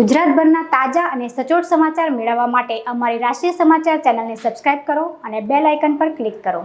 ગુજરાતભરના તાજા અને સચોટ સમાચાર મેળવવા માટે અમારી રાષ્ટ્રીય સમાચાર ચેનલને સબસ્ક્રાઇબ કરો અને બેલ આઇકન પર ક્લિક કરો.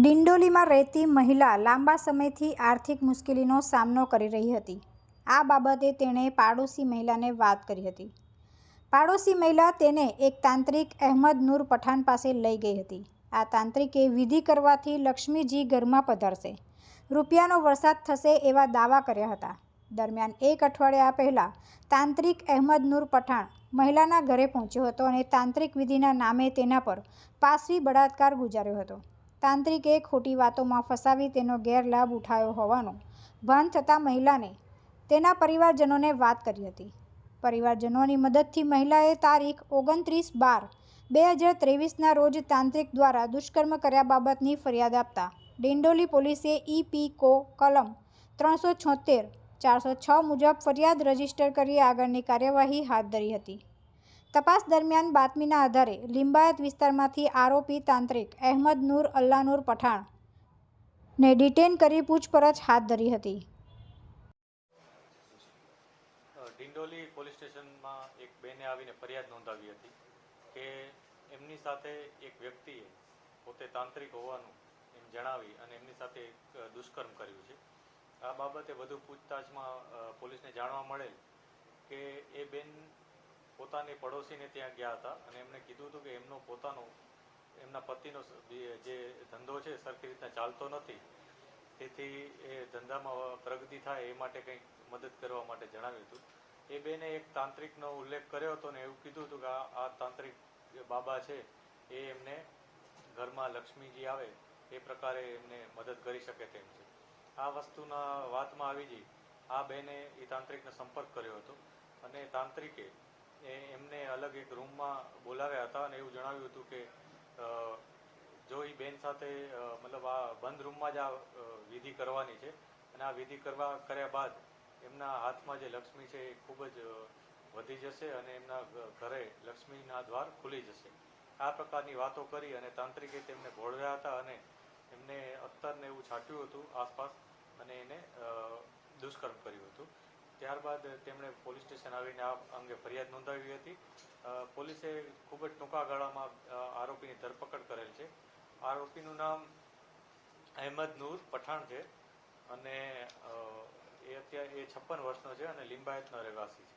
ડિંડોલીમાં રહેતી મહિલા લાંબા સમયથી આર્થિક મુશ્કેલીનો સામનો કરી રહી હતી. આ બાબતે તેણે પાડોશી મહિલાને વાત કરી હતી. પાડોશી મહિલા તેને એક તાંત્રિક અહેમદ નૂર પઠાણ પાસે લઈ ગઈ હતી. આ તાંત્રિકે વિધિ કરવાથી લક્ષ્મીજી ઘરમાં પધારશે. રૂપિયાનો વરસાદ થશે એવા દાવા કર્યા હતા. દરમિયાન એક અઠવાડિયા પહેલાં તાંત્રિક અહેમદ નૂર પઠાણ મહિલાના ઘરે પહોંચ્યો હતો અને તાંત્રિક વિધિના નામે તેના પર પાસવી બળાત્કાર ગુજાર્યો હતો. તાંત્રિકે ખોટી વાતોમાં ફસાવી તેનો ગેરલાભ ઉઠાવ્યો હોવાનું ભાન થતાં મહિલાને તેના પરિવારજનોને વાત કરી હતી. પરિવારજનોની મદદથી મહિલાએ તારીખ ઓગણત્રીસ બાર બે હજાર ત્રેવીસના રોજ તાંત્રિક દ્વારા દુષ્કર્મ કર્યા બાબતની ફરિયાદ આપતા ડિંડોલી પોલીસે ઈ કો કલમ ત્રણસો છોતેર ચારસો છ મુજબ ફરિયાદ રજિસ્ટર કરી આગળની કાર્યવાહી હાથ ધરી હતી. તપાસ દરમિયાન બાતમીના આધારે લિંબાયત વિસ્તારમાંથી આરોપી તાંત્રિક અહેમદ નૂર અલ્લાનૂર પઠાણ ને ડિટેન કરી પૂછપરછ હાથ ધરી હતી. ડિંડોલી પોલીસ સ્ટેશનમાં એક બેને આવીને ફરિયાદ નોંધાવી હતી કે એમની સાથે એક વ્યક્તિએ પોતે તાંત્રિક હોવાનું એમ જણાવી અને એમની સાથે દુષ્કર્મ કર્યું છે. આ બાબતે વધુ પૂછતાછમાં પોલીસને જાણવા મળેલ કે એ બેન પોતાની પડોશીને ત્યાં ગયા હતા અને એમણે કીધું હતું કે એમનો પોતાનો, એમના પતિનો જે ધંધો છે સરખી રીતના ચાલતો નથી. તેથી એ ધંધામાં પ્રગતિ થાય એ માટે કંઈક મદદ કરવા માટે જણાવ્યું હતું. એ બેને એક તાંત્રિકનો ઉલ્લેખ કર્યો હતો ને એવું કીધું હતું કે આ તાંત્રિક બાબા છે એ એમને ઘરમાં લક્ષ્મીજી આવે એ પ્રકારે એમને મદદ કરી શકે તેમ છે. આ વસ્તુના વાતમાં આવી જઈ, આ બેને એ તાંત્રિકનો સંપર્ક કર્યો હતો. અને તાંત્રિકે એમને અલગ એક રૂમમાં બોલાવ્યા હતા અને એવું જણાવ્યું હતું કે જો એ બેન સાથે મતલબ આ બંધ રૂમમાં જ આ વિધિ કરવાની છે અને આ વિધિ કરવા કર્યા બાદ એમના હાથમાં જે લક્ષ્મી છે એ ખૂબ જ વધી જશે અને એમના ઘરે લક્ષ્મીના દ્વાર ખુલી જશે. આ પ્રકારની વાતો કરી અને તાંત્રિકે તેમને ભોળવ્યા હતા અને એમને અત્તરને એવું છાંટ્યું હતું, આસપાસ, અને એને દુષ્કર્મ કર્યું હતું. ત્યારબાદ તેમણે પોલીસ સ્ટેશન આવીને આ અંગે ફરિયાદ નોંધાવી હતી. પોલીસે ખૂબ જ ટૂંકા ગાળામાં આરોપીની ધરપકડ કરેલ છે. આરોપીનું નામ અહેમદ નૂર પઠાણ છે. અને એ અત્યારે એ છપ્પન વર્ષનો છે અને લિંબાયતનો રહેવાસી છે.